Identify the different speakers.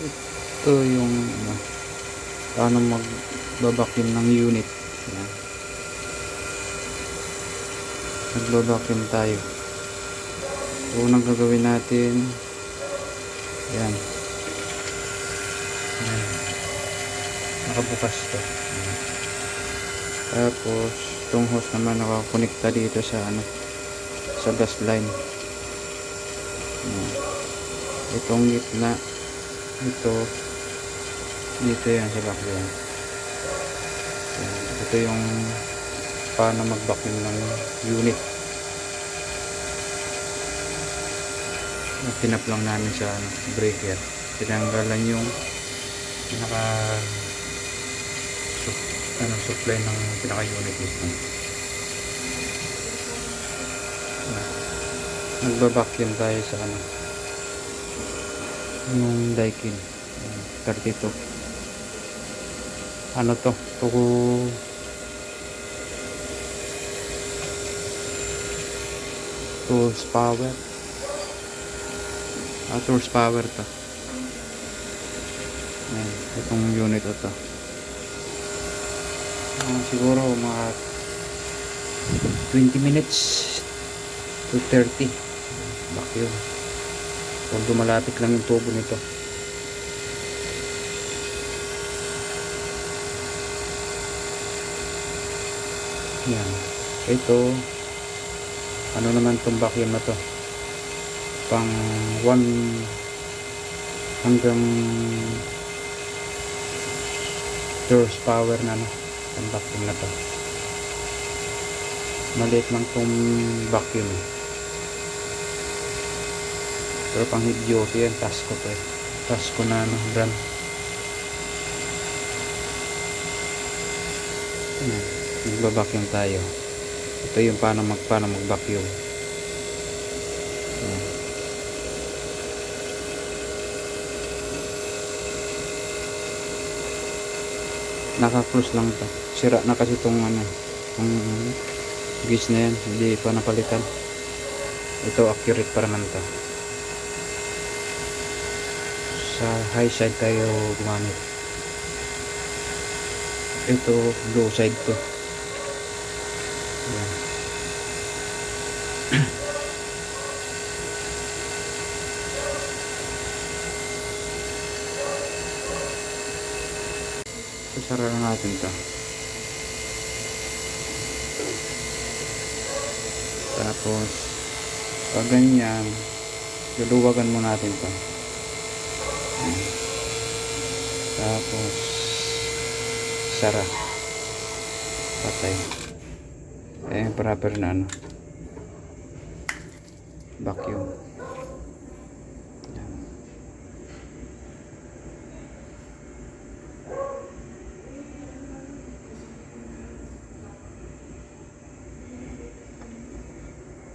Speaker 1: ito yung ano, paano magbabacuum ng unit. Yan nagbabacuum tayo. Unang gagawin natin yan yan nakabukas to. Yan. tapos itong hose naman nakakonekta dito sa ano sa gas line. Yan. itong gitna ito. Dito yan sa Yan. ito yung paano mag vacuum ng unit. Tinap lang namin sa ano, breaker tinanggalan yung pinaka sup, ano, supply ng pinaka unit mismo nagbabacuum tayo sa ano yung daikin Ayan, 32 ano to? Tuko tools power. Ah tools power to. Ayan, itong unit ito Ah, siguro mga 20 minutes to 30 vacuum although malapit lang yung tubo nito. Yan. Ito ano naman tong vacuum na to? Pang 1 hanggang horsepower na no? Ang vacuum na to. Maliit lang tong vacuum. eh. Pero pang heat duty yan Tasco to eh. Tasco na ano brand. Ayan, magbabacuum tayo. Ito yung paano mag paano mag vacuum Ayan. naka-close lang to. Sira na kasi tong ano ang gauge na yan. Hindi pa napalitan. Ito accurate pa naman to sa high side tayo gumamit ito low side to yan Isara na natin to. Tapos, pag ganyan, luluwagan mo natin to. Tapos, sara. Patay. Ayan, proper na ano. Vacuum.